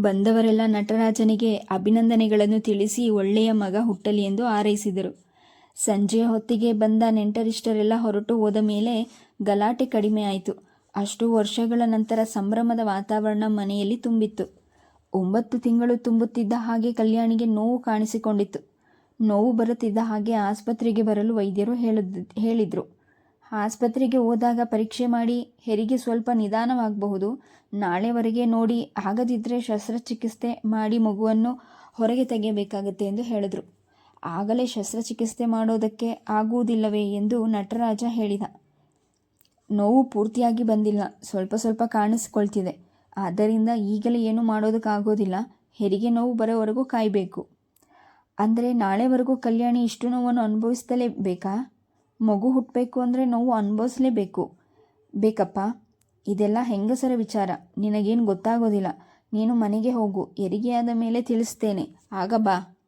ಬಂದವರೆಲ್ಲ ನಟರಾಜನಿಗೆ ಅಭಿನಂದನೆಗಳನ್ನು ತಿಳಿಸಿ ಒಳ್ಳೆಯ ಮಗ ಹುಟ್ಟಲಿ ಎಂದು ಹಾರೈಸಿದರು. ಸಂಜೆಯ ಹೊತ್ತಿಗೆ ಬಂದ ನೆಂಟರಿಷ್ಟರೆಲ್ಲ ಹೊರಟು ಹೋದ ಮೇಲೆ ಗಲಾಟೆ ಕಡಿಮೆಯಾಯಿತು ಅಷ್ಟು ವರ್ಷಗಳ ನಂತರ ಸಂಭ್ರಮದ ವಾತಾವರಣ ಮನೆಯಲ್ಲಿ ತುಂಬಿತ್ತು. ಒಂಬತ್ತು ತಿಂಗಳು ತುಂಬುತ್ತಿದ್ದ ಹಾಗೆ ಕಲ್ಯಾಣಿಗೆ ನೋವು ಕಾಣಿಸಿಕೊಂಡಿತ್ತು. ನೋವು ಬರುತ್ತಿದ್ದ ಹಾಗೆ ಆಸ್ಪತ್ರೆಗೆ ಬರಲು ವೈದ್ಯರು ಹೇಳಿದ್ರು ಹೇಳಿದರು. ಆಸ್ಪತ್ರೆಗೆ ಹೋದಾಗ ಪರೀಕ್ಷೆ ಮಾಡಿ ಹೆರಿಗೆ ಸ್ವಲ್ಪ ನಿಧಾನವಾಗಬಹುದು. ನಾಳೆವರೆಗೆ ನೋಡಿ ಆಗದಿದ್ದರೆ ಶಸ್ತ್ರಚಿಕಿತ್ಸೆ ಮಾಡಿ ಮಗುವನ್ನು ಹೊರಗೆ ತೆಗೆಯಬೇಕಾಗುತ್ತೆ ಎಂದು ಹೇಳಿದರು. ಆಗಲೇ ಶಸ್ತ್ರಚಿಕಿತ್ಸೆ ಮಾಡೋದಕ್ಕೆ ಆಗುವುದಿಲ್ಲವೇ ಎಂದು ನಟರಾಜ ಹೇಳಿದ. ನೋವು ಪೂರ್ತಿಯಾಗಿ ಬಂದಿಲ್ಲ. ಸ್ವಲ್ಪ ಸ್ವಲ್ಪ ಕಾಣಿಸಿಕೊಳ್ತಿದೆ. ಆದ್ದರಿಂದ ಈಗಲೇ ಏನು ಮಾಡೋದಕ್ಕಾಗೋದಿಲ್ಲ. ಹೆರಿಗೆ ನೋವು ಬರೋವರೆಗೂ ಕಾಯಬೇಕು. ಅಂದರೆ ನಾಳೆವರೆಗೂ ಕಲ್ಯಾಣಿ ಇಷ್ಟು ನೋವನ್ನು ಅನುಭವಿಸ್ತಲೇ ಬೇಕಾ? ಮಗು ಹುಟ್ಟಬೇಕು ಅಂದರೆ ನೋವು ಅನುಭವಿಸ್ಲೇಬೇಕು. ಬೇಕಪ್ಪ, ಇದೆಲ್ಲ ಹೆಂಗಸರ ವಿಚಾರ. ನಿನಗೇನು ಗೊತ್ತಾಗೋದಿಲ್ಲ. ನೀನು ಮನೆಗೆ ಹೋಗು. ಹೆರಿಗೆಯಾದ ಮೇಲೆ ತಿಳಿಸ್ತೇನೆ. ಆಗ ಬಾ.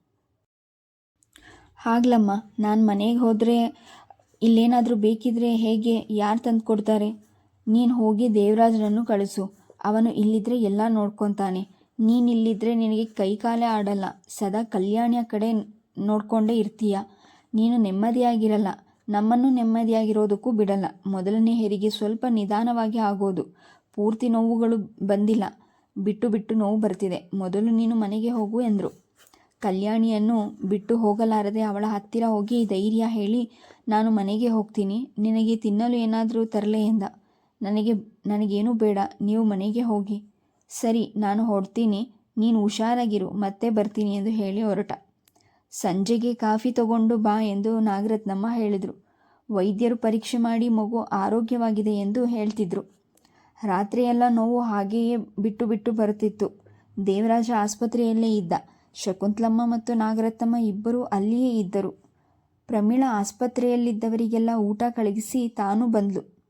ಆಗ್ಲಮ್ಮ ನಾನು ಮನೆಗೆ ಹೋದರೆ ಇಲ್ಲೇನಾದರೂ ಬೇಕಿದ್ರೆ ಹೇಗೆ, ಯಾರು ತಂದು ಕೊಡ್ತಾರೆ? ನೀನು ಹೋಗಿ ದೇವರಾಜನನ್ನು ಕಳಿಸು. ಅವನು ಇಲ್ಲಿದ್ರೆ ಎಲ್ಲ ನೋಡ್ಕೊತಾನೆ. ನೀನು ಇಲ್ಲಿದ್ದರೆ ನಿನಗೆ ಕೈಕಾಲೆ ಆಡಲ್ಲ. ಸದಾ ಕಲ್ಯಾಣಿಯ ಕಡೆ ನೋಡ್ಕೊಂಡೇ ಇರ್ತೀಯ. ನೀನು ನೆಮ್ಮದಿಯಾಗಿರಲ್ಲ. ನಮ್ಮನ್ನು ನೆಮ್ಮದಿಯಾಗಿರೋದಕ್ಕೂ ಬಿಡಲ್ಲ. ಮೊದಲನೇ ಹೆರಿಗೆ ಸ್ವಲ್ಪ ನಿಧಾನವಾಗಿ ಆಗೋದು. ಪೂರ್ತಿ ನೋವುಗಳು ಬಂದಿಲ್ಲ. ಬಿಟ್ಟು ಬಿಟ್ಟು ನೋವು ಬರ್ತಿದೆ. ಮೊದಲು ನೀನು ಮನೆಗೆ ಹೋಗು ಎಂದರು. ಕಲ್ಯಾಣಿಯನ್ನು ಬಿಟ್ಟು ಹೋಗಲಾರದೆ ಅವಳ ಹತ್ತಿರ ಹೋಗಿ ಧೈರ್ಯ ಹೇಳಿ, ನಾನು ಮನೆಗೆ ಹೋಗ್ತೀನಿ. ನಿನಗೆ ತಿನ್ನಲು ಏನಾದರೂ ತರಲೆ ಎಂದ. ನನಗೆ, ನನಗೇನೂ ಬೇಡ. ನೀವು ಮನೆಗೆ ಹೋಗಿ. ಸರಿ, ನಾನು ಹೊಡ್ತೀನಿ ನೀನು ಹುಷಾರಾಗಿರು. ಮತ್ತೆ ಬರ್ತೀನಿ ಎಂದು ಹೇಳಿ ಹೊರಟ. ಸಂಜೆಗೆ ಕಾಫಿ ತಗೊಂಡು ಬಾ ಎಂದು ನಾಗರತ್ನಮ್ಮ ಹೇಳಿದರು. ವೈದ್ಯರು ಪರೀಕ್ಷೆ ಮಾಡಿ ಮಗು ಆರೋಗ್ಯವಾಗಿದೆ ಎಂದು ಹೇಳ್ತಿದ್ರು. ರಾತ್ರಿಯೆಲ್ಲ ನೋವು ಹಾಗೆಯೇ ಬಿಟ್ಟು ಬಿಟ್ಟು ಬರುತ್ತಿತ್ತು. ದೇವರಾಜ ಆಸ್ಪತ್ರೆಯಲ್ಲೇ ಇದ್ದ. ಶಕುಂತಲಮ್ಮ ಮತ್ತು ನಾಗರತ್ನಮ್ಮ ಇಬ್ಬರೂ ಅಲ್ಲಿಯೇ ಇದ್ದರು. ಪ್ರಮೀಳ ಆಸ್ಪತ್ರೆಯಲ್ಲಿದ್ದವರಿಗೆಲ್ಲ ಊಟ ಕಳಗಿಸಿ ತಾನು ಬಂದ್ಲು.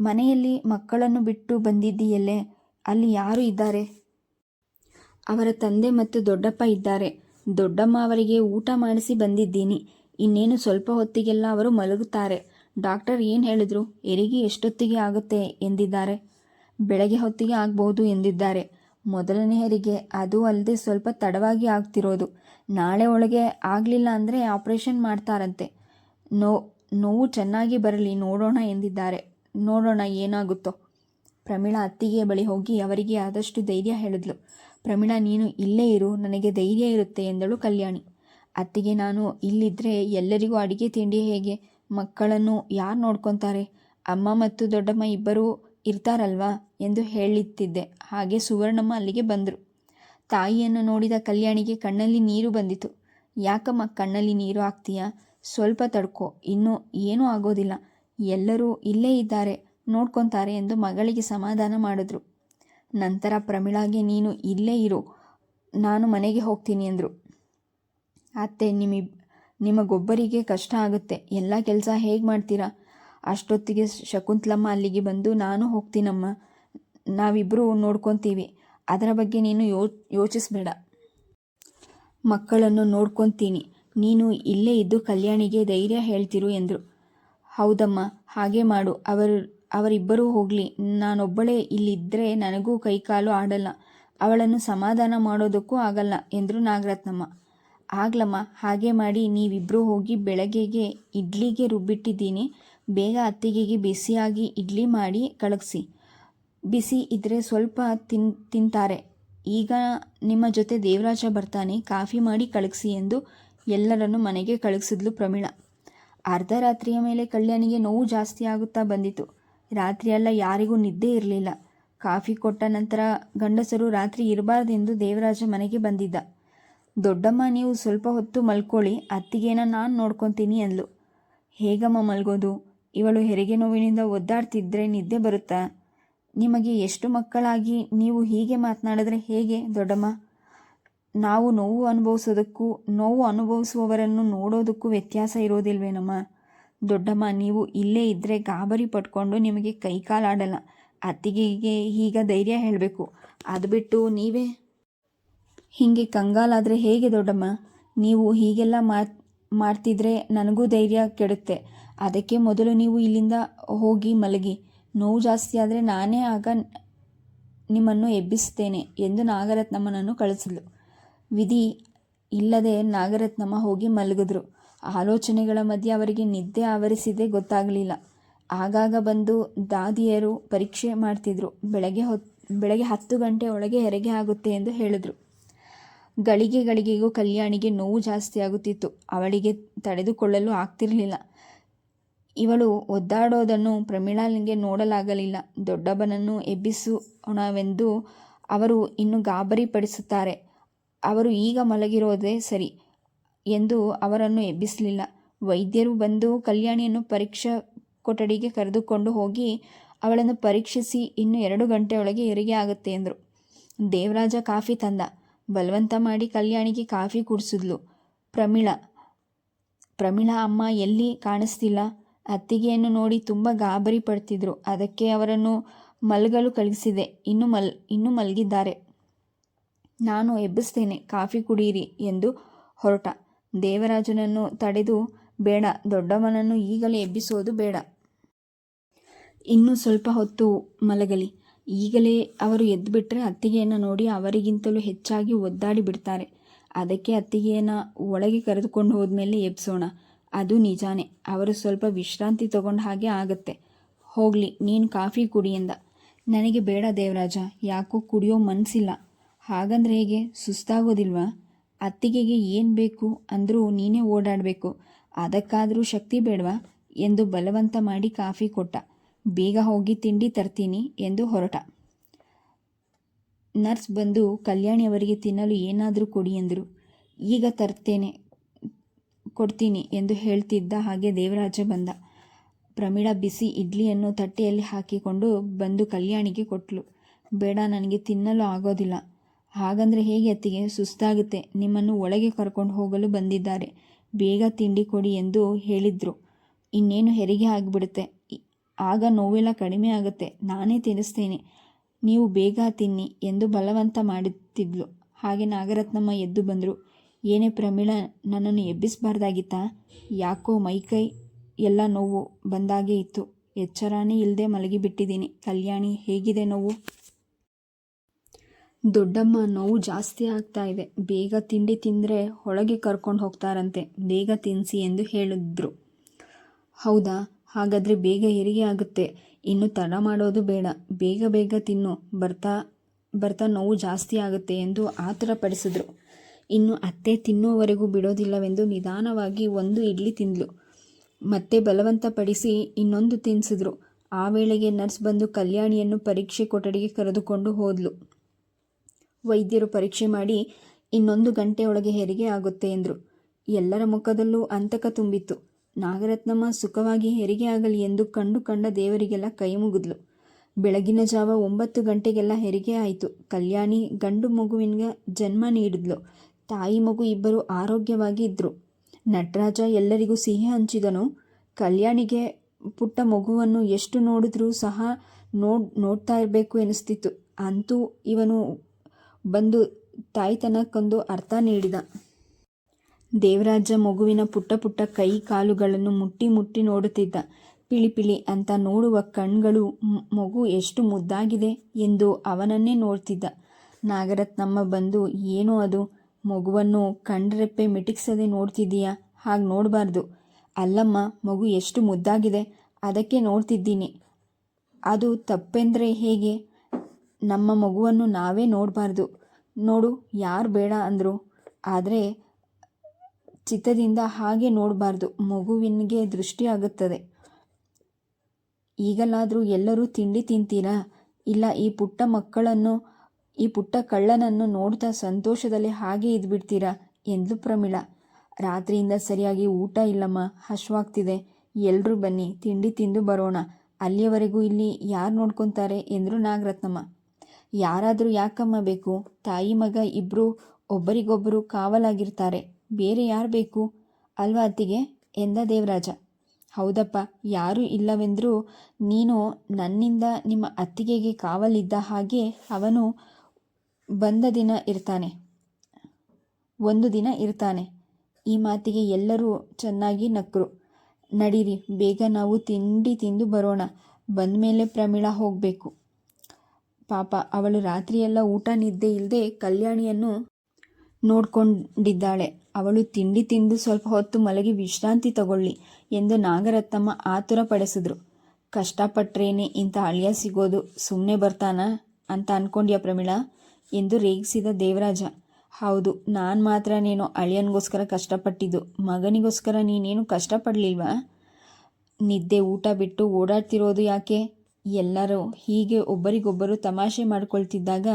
ಮನೆಯಲ್ಲಿ ಮಕ್ಕಳನ್ನು ಬಿಟ್ಟು ಬಂದಿದ್ದೀಯಲ್ಲೇ, ಅಲ್ಲಿ ಯಾರು ಇದ್ದಾರೆ? ಅವರ ತಂದೆ ಮತ್ತು ದೊಡ್ಡಪ್ಪ ಇದ್ದಾರೆ. ದೊಡ್ಡಮ್ಮ ಅವರಿಗೆ ಊಟ ಮಾಡಿಸಿ ಬಂದಿದ್ದೀನಿ. ಇನ್ನೇನು ಸ್ವಲ್ಪ ಹೊತ್ತಿಗೆಲ್ಲ ಅವರು ಮಲಗುತ್ತಾರೆ. ಡಾಕ್ಟರ್ ಏನು ಹೇಳಿದ್ರು? ಹೆರಿಗೆ ಎಷ್ಟೊತ್ತಿಗೆ ಆಗುತ್ತೆ? ಎಂದಿದ್ದಾರೆ. ಬೆಳಗ್ಗೆ ಹೊತ್ತಿಗೆ ಆಗ್ಬೋದು ಎಂದಿದ್ದಾರೆ. ಮೊದಲನೇ ಹೆರಿಗೆ ಅದು ಅಲ್ಲದೆ ಸ್ವಲ್ಪ ತಡವಾಗಿ ಆಗ್ತಿರೋದು. ನಾಳೆ ಒಳಗೆ ಆಗಲಿಲ್ಲ ಅಂದರೆ ಆಪರೇಷನ್ ಮಾಡ್ತಾರಂತೆ. ನೋ, ನೋವು ಚೆನ್ನಾಗಿ ಬರಲಿ, ನೋಡೋಣ ಎಂದಿದ್ದಾರೆ. ನೋಡೋಣ ಏನಾಗುತ್ತೋ. ಪ್ರಮೀಳಾ ಅತ್ತಿಗೆ ಬಳಿ ಹೋಗಿ ಅವರಿಗೆ ಆದಷ್ಟು ಧೈರ್ಯ ಹೇಳಿದ್ಲು. ಪ್ರಮೀಳಾ ನೀನು ಇಲ್ಲೇ ಇರು, ನನಗೆ ಧೈರ್ಯ ಇರುತ್ತೆ ಎಂದಳು ಕಲ್ಯಾಣಿ. ಅತ್ತಿಗೆ, ನಾನು ಇಲ್ಲಿದ್ದರೆ ಎಲ್ಲರಿಗೂ ಅಡಿಗೆ ತಿಂಡಿ ಹೇಗೆ? ಮಕ್ಕಳನ್ನು ಯಾರು ನೋಡ್ಕೊತಾರೆ? ಅಮ್ಮ ಮತ್ತು ದೊಡ್ಡಮ್ಮ ಇಬ್ಬರೂ ಇರ್ತಾರಲ್ವಾ ಎಂದು ಹೇಳುತ್ತಿದ್ದೆ. ಹಾಗೆ ಸುವರ್ಣಮ್ಮ ಅಲ್ಲಿಗೆ ಬಂದರು. ತಾಯಿಯನ್ನು ನೋಡಿದ ಕಲ್ಯಾಣಿಗೆ ಕಣ್ಣಲ್ಲಿ ನೀರು ಬಂದಿತು. ಯಾಕಮ್ಮ ಕಣ್ಣಲ್ಲಿ ನೀರು ಹಾಕ್ತೀಯಾ? ಸ್ವಲ್ಪ ತಡ್ಕೋ, ಇನ್ನೂ ಏನೂ ಆಗೋದಿಲ್ಲ. ಎಲ್ಲರೂ ಇಲ್ಲೇ ಇದ್ದಾರೆ, ನೋಡ್ಕೊತಾರೆ ಎಂದು ಮಗಳಿಗೆ ಸಮಾಧಾನ ಮಾಡಿದ್ರು. ನಂತರ ಪ್ರಮಿಳಾಗೆ, ನೀನು ಇಲ್ಲೇ ಇರು, ನಾನು ಮನೆಗೆ ಹೋಗ್ತೀನಿ ಅಂದರು. ಅತ್ತೆ, ನಿಮಿ, ನಿಮಗೊಬ್ಬರಿಗೆ ಕಷ್ಟ ಆಗುತ್ತೆ, ಎಲ್ಲ ಕೆಲಸ ಹೇಗೆ ಮಾಡ್ತೀರಾ? ಅಷ್ಟೊತ್ತಿಗೆ ಶಕುಂತಲಮ್ಮ ಅಲ್ಲಿಗೆ ಬಂದು, ನಾನು ಹೋಗ್ತೀನಮ್ಮ ನಾವಿಬ್ಬರು ನೋಡ್ಕೊತೀವಿ, ಅದರ ಬಗ್ಗೆ ನೀನು ಯೋ, ಯೋಚಿಸ್ಬೇಡ. ಮಕ್ಕಳನ್ನು ನೋಡ್ಕೊತೀನಿ, ನೀನು ಇಲ್ಲೇ ಇದ್ದು ಕಲ್ಯಾಣಿಗೆ ಧೈರ್ಯ ಹೇಳ್ತಿರು ಎಂದರು. ಹೌದಮ್ಮ, ಹಾಗೆ ಮಾಡು, ಅವರು ಅವರಿಬ್ಬರೂ ಹೋಗಲಿ, ನಾನೊಬ್ಬಳೇ ಇಲ್ಲಿದ್ದರೆ ನನಗೂ ಕೈಕಾಲು ಆಡಲ್ಲ, ಅವಳನ್ನು ಸಮಾಧಾನ ಮಾಡೋದಕ್ಕೂ ಆಗಲ್ಲ ಎಂದರು ನಾಗರತ್ನಮ್ಮ. ಆಗ್ಲಮ್ಮ, ಹಾಗೆ ಮಾಡಿ ನೀವಿಬ್ಬರೂ ಹೋಗಿ ಬೆಳಗ್ಗೆಗೆ ಇಡ್ಲಿಗೆ ರುಬ್ಬಿಟ್ಟಿದ್ದೀನಿ, ಬೇಗ ಅತ್ತಿಗೆಗೆ ಬಿಸಿಯಾಗಿ ಇಡ್ಲಿ ಮಾಡಿ ಕಳಗಿಸಿ. ಬಿಸಿ ಇದ್ದರೆ ಸ್ವಲ್ಪ ತಿನ್, ತಿಂತಾರೆ. ಈಗ ನಿಮ್ಮ ಜೊತೆ ದೇವರಾಜ ಬರ್ತಾನೆ, ಕಾಫಿ ಮಾಡಿ ಕಳಗಿಸಿ ಎಂದು ಎಲ್ಲರನ್ನು ಮನೆಗೆ ಕಳಿಸಿದ್ಲು ಪ್ರಮೀಳ. ಅರ್ಧ ರಾತ್ರಿಯ ಮೇಲೆ ಕಲ್ಯಾಣಿಗೆ ನೋವು ಜಾಸ್ತಿ ಆಗುತ್ತಾ ಬಂದಿತು ರಾತ್ರಿಯೆಲ್ಲ ಯಾರಿಗೂ ನಿದ್ದೆ ಇರಲಿಲ್ಲ. ಕಾಫಿ ಕೊಟ್ಟ ನಂತರ ಗಂಡಸರು ರಾತ್ರಿ ಇರಬಾರ್ದೆಂದು ದೇವರಾಜ ಮನೆಗೆ ಬಂದಿದ್ದ. ದೊಡ್ಡಮ್ಮ, ನೀವು ಸ್ವಲ್ಪ ಹೊತ್ತು ಮಲ್ಕೊಳ್ಳಿ, ಅತ್ತಿಗೇನ ನಾನು ನೋಡ್ಕೊತೀನಿ ಅಂದ್ಲು. ಹೇಗಮ್ಮ ಮಲ್ಗೋದು? ಇವಳು ಹೆರಿಗೆ ನೋವಿನಿಂದ ಒದ್ದಾಡ್ತಿದ್ರೆ ನಿದ್ದೆ ಬರುತ್ತಾ? ನಿಮಗೆ ಎಷ್ಟು ಮಕ್ಕಳಾಗಿ ನೀವು ಹೀಗೆ ಮಾತನಾಡಿದ್ರೆ ಹೇಗೆ, ದೊಡ್ಡಮ್ಮ? ನಾವು ನೋವು ಅನುಭವಿಸೋದಕ್ಕೂ, ನೋವು ಅನುಭವಿಸುವವರನ್ನು ನೋಡೋದಕ್ಕೂ ವ್ಯತ್ಯಾಸ ಇರೋದಿಲ್ವೇನಮ್ಮ? ದೊಡ್ಡಮ್ಮ, ನೀವು ಇಲ್ಲೇ ಇದ್ದರೆ ಗಾಬರಿ ಪಟ್ಕೊಂಡು ನಿಮಗೆ ಕೈಕಾಲಾಡಲ್ಲ ಅತ್ತಿಗೆಗೆ ಈಗ ಧೈರ್ಯ ಹೇಳಬೇಕು. ಅದು ಬಿಟ್ಟು ನೀವೇ? ಹೀಗೆ ಕಂಗಾಲಾದರೆ ಹೇಗೆ ದೊಡ್ಡಮ್ಮ? ನೀವು ಹೀಗೆಲ್ಲ ಮಾಡ್ತಿದ್ರೆ ನನಗೂ ಧೈರ್ಯ ಕೆಡುತ್ತೆ. ಅದಕ್ಕೆ ಮೊದಲು ನೀವು ಇಲ್ಲಿಂದ ಹೋಗಿ ಮಲಗಿ. ನೋವು ಜಾಸ್ತಿ ಆದರೆ ನಾನೇ ಆಗ ನಿಮ್ಮನ್ನು ಎಬ್ಬಿಸ್ತೇನೆ ಎಂದು ನಾಗರತ್ನಮ್ಮನನ್ನು ಕಳಿಸಿದ್ಲು. ವಿಧಿ ಇಲ್ಲದೆ ನಾಗರತ್ನಮ್ಮ ಹೋಗಿ ಮಲಗಿದ್ರು. ಆಲೋಚನೆಗಳ ಮಧ್ಯೆ ಅವರಿಗೆ ನಿದ್ದೆ ಆವರಿಸಿದೆ ಗೊತ್ತಾಗಲಿಲ್ಲ. ಆಗಾಗ ಬಂದು ದಾದಿಯರು ಪರೀಕ್ಷೆ ಮಾಡ್ತಿದ್ರು. ಬೆಳಗ್ಗೆ ಹೊತ್, ಬೆಳಗ್ಗೆ ಹತ್ತು ಗಂಟೆ ಒಳಗೆ ಹೆರಿಗೆ ಆಗುತ್ತೆ ಎಂದು ಹೇಳಿದ್ರು. ಗಳಿಗೆ ಗಳಿಗೆಗೂ ಕಲ್ಯಾಣಿಗೆ ನೋವು ಜಾಸ್ತಿ ಆಗುತ್ತಿತ್ತು. ಅವಳಿಗೆ ತಡೆದುಕೊಳ್ಳಲು ಆಗ್ತಿರಲಿಲ್ಲ. ಇವಳು ಒದ್ದಾಡೋದನ್ನು ಪ್ರಮೀಳಾಲಿಗೆ ನೋಡಲಾಗಲಿಲ್ಲ. ದೊಡ್ಡಬ್ಬನನ್ನು ಎಬ್ಬಿಸೋಣವೆಂದು ಅವರು ಇನ್ನು ಗಾಬರಿ ಪಡಿಸುತ್ತಾರೆ ಅವರು ಈಗ ಮಲಗಿರೋದೇ ಸರಿ. ಎಂದು ಅವರನ್ನು ಎಬ್ಬಿಸಲಿಲ್ಲ. ವೈದ್ಯರು ಬಂದು ಕಲ್ಯಾಣಿಯನ್ನು ಪರೀಕ್ಷಾ ಕೊಠಡಿಗೆ ಕರೆದುಕೊಂಡು ಹೋಗಿ ಅವಳನ್ನು ಪರೀಕ್ಷಿಸಿ ಇನ್ನು ಎರಡು ಗಂಟೆಯೊಳಗೆ ಹೆರಿಗೆ ಆಗುತ್ತೆ ಎಂದರು. ದೇವರಾಜ ಕಾಫಿ ತಂದ. ಬಲವಂತ ಮಾಡಿ ಕಲ್ಯಾಣಿಗೆ ಕಾಫಿ ಕುಡಿಸಿದ್ಲು. ಪ್ರಮೀಳ, ಪ್ರಮೀಳಾ ಅಮ್ಮ ಎಲ್ಲಿ ಕಾಣಿಸ್ತಿಲ್ಲ. ಅತ್ತಿಗೆಯನ್ನು ನೋಡಿ ತುಂಬ ಗಾಬರಿ ಪಡ್ತಿದ್ರು. ಅದಕ್ಕೆ ಅವರನ್ನು ಮಲಗಲು ಕಳಿಸಿದೆ. ಇನ್ನು ಮಲ್, ಇನ್ನೂ ಮಲಗಿದ್ದಾರೆ. ನಾನು ಎಬ್ಬಿಸ್ತೇನೆ. ಕಾಫಿ ಕುಡಿಯಿರಿ ಎಂದು ಹೊರಟ. ದೇವರಾಜನನ್ನು ತಡೆದು ಬೇಡ, ದೊಡ್ಡವನನ್ನು ಈಗಲೇ ಎಬ್ಬಿಸೋದು ಬೇಡ. ಇನ್ನೂ ಸ್ವಲ್ಪ ಹೊತ್ತು ಮಲಗಲಿ. ಈಗಲೇ ಅವರು ಎದ್ದುಬಿಟ್ರೆ ಅತ್ತಿಗೆಯನ್ನು ನೋಡಿ ಅವರಿಗಿಂತಲೂ ಹೆಚ್ಚಾಗಿ ಒದ್ದಾಡಿ ಬಿಡ್ತಾರೆ. ಅದಕ್ಕೆ ಅತ್ತಿಗೆಯನ್ನು ಒಳಗೆ ಕರೆದುಕೊಂಡು ಹೋದ್ಮೇಲೆ ಎಬ್ಸೋಣ. ಅದು ನಿಜಾನೇ, ಅವರು ಸ್ವಲ್ಪ ವಿಶ್ರಾಂತಿ ತಗೊಂಡ ಹಾಗೆ ಆಗತ್ತೆ. ಹೋಗಲಿ, ನೀನು ಕಾಫಿ ಕುಡಿಯಿಂದ ನನಗೆ ಬೇಡ ದೇವರಾಜ, ಯಾಕೋ ಕುಡಿಯೋ ಮನಸ್ಸಿಲ್ಲ ಹಾಗಂದ್ರೆ ಹೇಗೆ, ಸುಸ್ತಾಗೋದಿಲ್ವಾ? ಅತ್ತಿಗೆಗೆ ಏನು ಬೇಕು ಅಂದರೂ ನೀನೇ ಓಡಾಡಬೇಕು. ಅದಕ್ಕಾದರೂ ಶಕ್ತಿ ಬೇಡವಾ? ಎಂದು ಬಲವಂತ ಮಾಡಿ ಕಾಫಿ ಕೊಟ್ಟ. ಬೇಗ ಹೋಗಿ ತಿಂಡಿ ತರ್ತೀನಿ ಎಂದು ಹೊರಟ. ನರ್ಸ್ ಬಂದು ಕಲ್ಯಾಣಿಯವರಿಗೆ ತಿನ್ನಲು ಏನಾದರೂ ಕೊಡಿ ಎಂದರು ಈಗ ತರ್ತೇನೆ, ಕೊಡ್ತೀನಿ ಎಂದು ಹೇಳ್ತಿದ್ದ ಹಾಗೆ ದೇವರಾಜ ಬಂದ. ಪ್ರಮೀಳ ಬಿಸಿ ಇಡ್ಲಿಯನ್ನು ತಟ್ಟೆಯಲ್ಲಿ ಹಾಕಿಕೊಂಡು ಬಂದು ಕಲ್ಯಾಣಿಗೆ ಕೊಟ್ಟಳು ಬೇಡ, ನನಗೆ ತಿನ್ನಲು ಆಗೋದಿಲ್ಲ. ಹಾಗಂದ್ರೆ ಹೇಗೆ ಅತ್ತಿಗೆ? ಸುಸ್ತಾಗುತ್ತೆ. ನಿಮ್ಮನ್ನು ಒಳಗೆ ಕರ್ಕೊಂಡು ಹೋಗಲು ಬಂದಿದ್ದಾರೆ. ಬೇಗ ತಿಂಡಿ ಕೊಡಿ ಎಂದು ಹೇಳಿದ್ರು. ಇನ್ನೇನು ಹೆರಿಗೆ ಆಗಿಬಿಡುತ್ತೆ? ಆಗ ನೋವೆಲ್ಲ ಕಡಿಮೆ ಆಗುತ್ತೆ. ನಾನೇ ತಿನ್ನಿಸ್ತೇನೆ. ನೀವು ಬೇಗ ತಿನ್ನಿ ಎಂದು ಬಲವಂತ ಮಾಡುತ್ತಿದ್ಲು. ಹಾಗೆ ನಾಗರತ್ನಮ್ಮ ಎದ್ದು ಬಂದರು. ಏನೇ ಪ್ರಮೀಳ, ನನ್ನನ್ನು ಎಬ್ಬಿಸಬಾರ್ದಾಗಿತ್ತಾ? ಯಾಕೋ ಮೈಕೈ ಎಲ್ಲ ನೋವು ಬಂದಾಗೇ ಇತ್ತು. ಎಚ್ಚರಾನೇ ಇಲ್ಲದೆ ಮಲಗಿಬಿಟ್ಟಿದ್ದೀನಿ. ಕಲ್ಯಾಣಿ, ಹೇಗಿದೆ ನೋವು? ದೊಡ್ಡಮ್ಮ ನೋವು ಜಾಸ್ತಿ ಆಗ್ತಾ ಇದೆ. ಬೇಗ ತಿಂಡಿ ತಿಂದರೆ ಒಳಗೆ ಕರ್ಕೊಂಡು ಹೋಗ್ತಾರಂತೆ. ಬೇಗ ತಿನ್ನಿಸಿ ಎಂದು ಹೇಳಿದ್ರು. ಹೌದಾ? ಹಾಗಾದರೆ ಬೇಗ ಹೆರಿಗೆ ಆಗುತ್ತೆ. ಇನ್ನು ತಡ ಮಾಡೋದು ಬೇಡ. ಬೇಗ ಬೇಗ ತಿನ್ನು. ಬರ್ತಾ ಬರ್ತಾ ನೋವು ಜಾಸ್ತಿ ಆಗುತ್ತೆ ಎಂದು ಆತುರಪಡಿಸಿದ್ರು. ಇನ್ನು ಅತ್ತೆ ತಿನ್ನುವವರೆಗೂ ಬಿಡೋದಿಲ್ಲವೆಂದು ನಿಧಾನವಾಗಿ ಒಂದು ಇಡ್ಲಿ ತಿಂದ್ಲು. ಮತ್ತೆ ಬಲವಂತ ಪಡಿಸಿ ಇನ್ನೊಂದು ತಿನ್ನಿಸಿದ್ರು ಆ ವೇಳೆಗೆ ನರ್ಸ್ ಬಂದು ಕಲ್ಯಾಣಿಯನ್ನು ಪರೀಕ್ಷೆ ಕೊಠಡಿಗೆ ಕರೆದುಕೊಂಡು ಹೋದ್ಲು. ವೈದ್ಯರು ಪರೀಕ್ಷೆ ಮಾಡಿ ಇನ್ನೊಂದು ಗಂಟೆಯೊಳಗೆ ಹೆರಿಗೆ ಆಗುತ್ತೆ ಎಂದರು. ಎಲ್ಲರ ಮುಖದಲ್ಲೂ ಅಂತಕ ತುಂಬಿತ್ತು. ನಾಗರತ್ನಮ್ಮ ಸುಖವಾಗಿ ಹೆರಿಗೆ ಆಗಲಿ ಎಂದು ಕಂಡು ಕಂಡ ದೇವರಿಗೆಲ್ಲ ಕೈ ಮುಗಿದ್ಲು. ಬೆಳಗಿನ ಜಾವ ಒಂಬತ್ತು ಗಂಟೆಗೆಲ್ಲ ಹೆರಿಗೆ ಆಯಿತು. ಕಲ್ಯಾಣಿ ಗಂಡು ಮಗುವಿನ ಜನ್ಮ ನೀಡಿದ್ಲು. ತಾಯಿ ಮಗು ಇಬ್ಬರು ಆರೋಗ್ಯವಾಗಿ ಇದ್ದರು ನಟರಾಜ ಎಲ್ಲರಿಗೂ ಸಿಹಿ ಹಂಚಿದನು. ಕಲ್ಯಾಣಿಗೆ ಪುಟ್ಟ ಮಗುವನ್ನು ಎಷ್ಟು ನೋಡಿದ್ರೂ ಸಹ ನೋಡ್, ನೋಡ್ತಾ ಇರಬೇಕು ಎನಿಸ್ತಿತ್ತು. ಅಂತೂ ಇವನು ಬಂದು ತಾಯ್ತನಕ್ಕೊಂದು ಅರ್ಥ ನೀಡಿದ. ದೇವರಾಜ ಮಗುವಿನ ಪುಟ್ಟ ಪುಟ್ಟ ಕೈ ಕಾಲುಗಳನ್ನು ಮುಟ್ಟಿ ಮುಟ್ಟಿ ನೋಡುತ್ತಿದ್ದ. ಪಿಳಿ ಪಿಳಿ ಅಂತ ನೋಡುವ ಕಣ್ಗಳು ಮಗು ಎಷ್ಟು ಮುದ್ದಾಗಿದೆ ಎಂದು ಅವನನ್ನೇ ನೋಡ್ತಿದ್ದ. ನಾಗರತ್ನಮ್ಮ ಬಂದು, ಏನೋ ಅದು, ಮಗುವನ್ನು ಕಣ್ರೆಪ್ಪೆ ಮಿಟಿಕ್ಸದೆ ನೋಡ್ತಿದ್ದೀಯಾ? ಹಾಗೆ ನೋಡಬಾರ್ದು. ಅಲ್ಲಮ್ಮ, ಮಗು ಎಷ್ಟು ಮುದ್ದಾಗಿದೆ, ಅದಕ್ಕೆ ನೋಡ್ತಿದ್ದೀನಿ. ಅದು ತಪ್ಪೆಂದರೆ ಹೇಗೆ? ನಮ್ಮ ಮಗುವನ್ನು ನಾವೇ ನೋಡಬಾರ್ದು. ನೋಡು, ಯಾರು ಬೇಡ ಅಂದರು. ಆದರೆ ಚಿತ್ತದಿಂದ ಹಾಗೆ ನೋಡಬಾರ್ದು. ಮಗುವಿನಿಗೆ ದೃಷ್ಟಿ ಆಗುತ್ತದೆ. ಈಗಲಾದರೂ ಎಲ್ಲರೂ ತಿಂಡಿ ತಿಂತೀರಾ? ಇಲ್ಲ, ಈ ಪುಟ್ಟ ಮಕ್ಕಳನ್ನು, ಈ ಪುಟ್ಟ ಕಳ್ಳನನ್ನು ನೋಡ್ತಾ ಸಂತೋಷದಲ್ಲಿ ಹಾಗೆ ಇದ್ಬಿಡ್ತೀರಾ? ಎಂದ್ಲು ಪ್ರಮಿಳ. ರಾತ್ರಿಯಿಂದ ಸರಿಯಾಗಿ ಊಟ ಇಲ್ಲಮ್ಮ. ಹಶ್ವಾಗ್ತಿದೆ. ಎಲ್ಲರೂ ಬನ್ನಿ, ತಿಂಡಿ ತಿಂದು ಬರೋಣ. ಅಲ್ಲಿಯವರೆಗೂ ಇಲ್ಲಿ ಯಾರು ನೋಡ್ಕೊತಾರೆ? ಎಂದರು ನಾಗರತ್ನಮ್ಮ. ಯಾರಾದರೂ ಯಾಕಮ್ಮ ಬೇಕು? ತಾಯಿ ಮಗ ಇಬ್ಬರು ಒಬ್ಬರಿಗೊಬ್ಬರು ಕಾವಲಾಗಿರ್ತಾರೆ. ಬೇರೆ ಯಾರು ಬೇಕು? ಅಲ್ವಾ ಅತ್ತಿಗೆ? ಎಂದ ದೇವರಾಜ. ಹೌದಪ್ಪ, ಯಾರೂ ಇಲ್ಲವೆಂದರೂ ನೀನು ನನ್ನಿಂದ ನಿಮ್ಮ ಅತ್ತಿಗೆಗೆ ಕಾವಲಿದ್ದ ಹಾಗೆ ಅವನು ಬಂದ ದಿನ ಇರ್ತಾನೆ. ಒಂದು ದಿನ ಇರ್ತಾನೆ. ಈ ಮಾತಿಗೆ ಎಲ್ಲರೂ ಚೆನ್ನಾಗಿ ನಕ್ಕರು ನಡೀರಿ, ಬೇಗ ನಾವು ತಿಂಡಿ ತಿಂದು ಬರೋಣ. ಬಂದ ಮೇಲೆ ಪ್ರಮೀಳ ಹೋಗಬೇಕು. ಪಾಪ ಅವಳು ರಾತ್ರಿಯೆಲ್ಲ ಊಟ, ನಿದ್ದೆ ಇಲ್ಲದೆ ಕಲ್ಯಾಣಿಯನ್ನು ನೋಡ್ಕೊಂಡಿದ್ದಾಳೆ. ಅವಳು ತಿಂಡಿ ತಿಂದು ಸ್ವಲ್ಪ ಹೊತ್ತು ಮಲಗಿ ವಿಶ್ರಾಂತಿ ತಗೊಳ್ಳಿ ಎಂದು ನಾಗರತ್ನಮ್ಮ ಆತುರ ಪಡಿಸಿದ್ರು. ಕಷ್ಟಪಟ್ರೇನೆ ಇಂಥ ಅಳಿಯ ಸಿಗೋದು ಸುಮ್ಮನೆ ಬರ್ತಾನ ಅಂತ ಅನ್ಕೊಂಡ್ಯಾ ಪ್ರಮೀಳಾ? ಎಂದು ರೇಗಿಸಿದ ದೇವರಾಜ. ಹೌದು, ನಾನು ಮಾತ್ರ ನೀನು ಅಳಿಯನಿಗೋಸ್ಕರ ಕಷ್ಟಪಟ್ಟಿದ್ದು, ಮಗನಿಗೋಸ್ಕರ ನೀನೇನು ಕಷ್ಟಪಡಲಿಲ್ವಾ? ನಿದ್ದೆ ಊಟ ಬಿಟ್ಟು ಓಡಾಡ್ತಿರೋದು ಯಾಕೆ? ಎಲ್ಲರೂ ಹೀಗೆ ಒಬ್ಬರಿಗೊಬ್ಬರು ತಮಾಷೆ ಮಾಡಿಕೊಳ್ತಿದ್ದಾಗ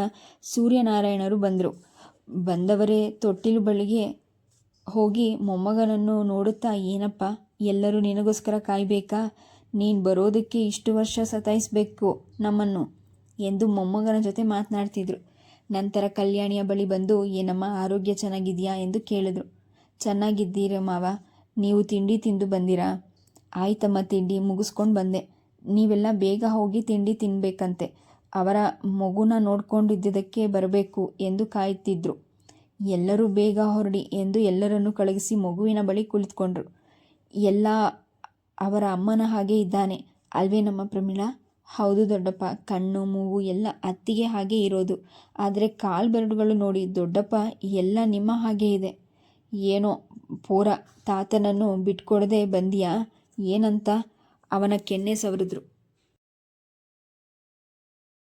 ಸೂರ್ಯನಾರಾಯಣರು ಬಂದರು. ಬಂದವರೇ ತೊಟ್ಟಿಲು ಬಳಿಗೆ ಹೋಗಿ ಮೊಮ್ಮಗನನ್ನು ನೋಡುತ್ತಾ, ಏನಪ್ಪ, ಎಲ್ಲರೂ ನಿನಗೋಸ್ಕರ ಕಾಯಬೇಕಾ? ನೀನು ಬರೋದಕ್ಕೆ ಇಷ್ಟು ವರ್ಷ ಸತಾಯಿಸಬೇಕು ನಮ್ಮನ್ನು ಎಂದು ಮೊಮ್ಮಗನ ಜೊತೆ ಮಾತನಾಡ್ತಿದ್ರು. ನಂತರ ಕಲ್ಯಾಣಿಯ ಬಳಿ ಬಂದು, ಏನಮ್ಮ, ಆರೋಗ್ಯ ಚೆನ್ನಾಗಿದೆಯಾ? ಎಂದು ಕೇಳಿದ್ರು. ಚೆನ್ನಾಗಿದ್ದೀರ ಮಾವ, ನೀವು ತಿಂಡಿ ತಿಂದು ಬಂದಿರಾ? ಆಯ್ತಮ್ಮ, ತಿಂಡಿ ಮುಗಿಸ್ಕೊಂಡು ಬಂದೆ. ನೀವೆಲ್ಲ ಬೇಗ ಹೋಗಿ ತಿಂಡಿ ತಿನ್ನಬೇಕಂತೆ ಅವರ ಮಗುನ ನೋಡ್ಕೊಂಡಿದ್ದಕ್ಕೆ ಬರಬೇಕು ಎಂದು ಕಾಯುತ್ತಿದ್ರು. ಎಲ್ಲರೂ ಬೇಗ ಹೊರಡಿ ಎಂದು ಎಲ್ಲರನ್ನು ಕಳುಹಿಸಿ ಮಗುವಿನ ಬಳಿ ಕುಳಿತುಕೊಂಡ್ರು. ಎಲ್ಲ ಅವರ ಅಮ್ಮನ ಹಾಗೆ ಇದ್ದಾನೆ. ಅಲ್ವೇ ನಮ್ಮ ಪ್ರಮೀಳಾ? ಹೌದು ದೊಡ್ಡಪ್ಪ, ಕಣ್ಣು, ಮೂಗು ಎಲ್ಲ ಅತ್ತಿಗೆ ಹಾಗೆ ಇರೋದು. ಆದರೆ ಕಾಲು ಬೆರಡುಗಳು ನೋಡಿ, ದೊಡ್ಡಪ್ಪ, ಎಲ್ಲ ನಿಮ್ಮ ಹಾಗೆ ಇದೆ. ಏನೋ ಪೂರ, ತಾತನನ್ನು ಬಿಟ್ಕೊಡದೆ ಬಂದಿಯಾ? ಏನಂತ? ಅವನ ಕೆನ್ನೆ ಸವರಿದ್ರು.